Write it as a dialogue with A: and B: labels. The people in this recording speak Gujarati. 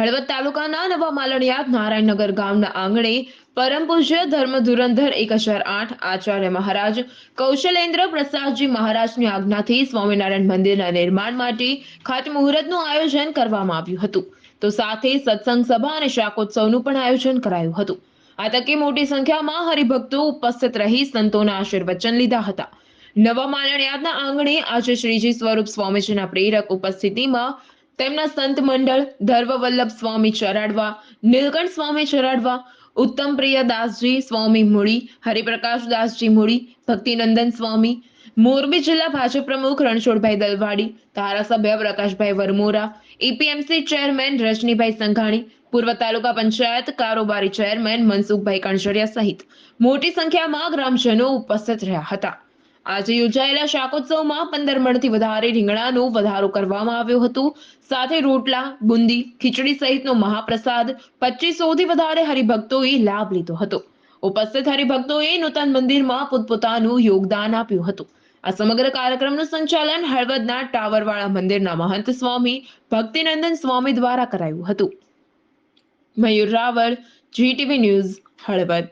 A: હળવદ તાલુકાના નવા માલણિયાદ નારાયણનગર ગામના આંગણે પરમ પૂજ્ય ધર્મ ધુરંધર એક હજાર આઠ આચાર્ય મહારાજ, કૌશલેન્દ્ર પ્રસાદજી મહારાજની આજ્ઞાથી સ્વામિનારાયણ મંદિરના નિર્માણ માટે ખાતમુહૂર્તનું આયોજન કરવામાં આવ્યું હતું. તો સાથે સત્સંગ સભા અને શાકોત્સવનું પણ આયોજન કરાયું હતું. આ તકે મોટી સંખ્યામાં હરિભક્તો ઉપસ્થિત રહી સંતોના આશીર્વચન લીધા હતા. નવા માલણિયાદના આંગણે આજે શ્રીજી સ્વરૂપ સ્વામીજીના પ્રેરક ઉપસ્થિતિમાં તેમના સંત મંડળ ધર્મવલ્લભ સ્વામી ચરાડવા, નીલકંઠ સ્વામી ચરાડવા, ઉત્તમ પ્રિયદાસજી સ્વામી મૂળી હરિપ્રકાશ દાસજી મૂળી ભક્તિનંદન સ્વામી, મોરબી જિલ્લા ભાજપ પ્રમુખ રણછોડભાઈ દલવાડી, ધારાસભ્ય પ્રકાશભાઈ વરમોરા એપીએમસી ચેરમેન રજનીભાઈ સંઘાણી, પૂર્વ તાલુકા પંચાયત કારોબારી ચેરમેન મનસુખભાઈ કણછડિયા સહિત મોટી સંખ્યામાં ગ્રામજનો ઉપસ્થિત રહ્યા હતા. આજે યોજાયેલા શાકોત્સવમાં પંદર મણથી વધારે રીંગણાનો વધારો કરવામાં આવ્યો હતો. સાથે રોટલા, બુંદી, ખીચડી સહિતનો મહાપ્રસાદ પચીસોથી વધારે હરિભક્તોએ લાભ લીધો હતો. ઉપસ્થિત હરિભક્તોએ નૂતન મંદિરમાં પોતપોતાનું યોગદાન આપ્યું હતું. આ સમગ્ર કાર્યક્રમનું સંચાલન હળવદના ટાવરવાળા મંદિરના મહંત સ્વામી, ભક્તિનંદન સ્વામી દ્વારા કરાયું હતું. Mayur Raval GTV news, Halvad.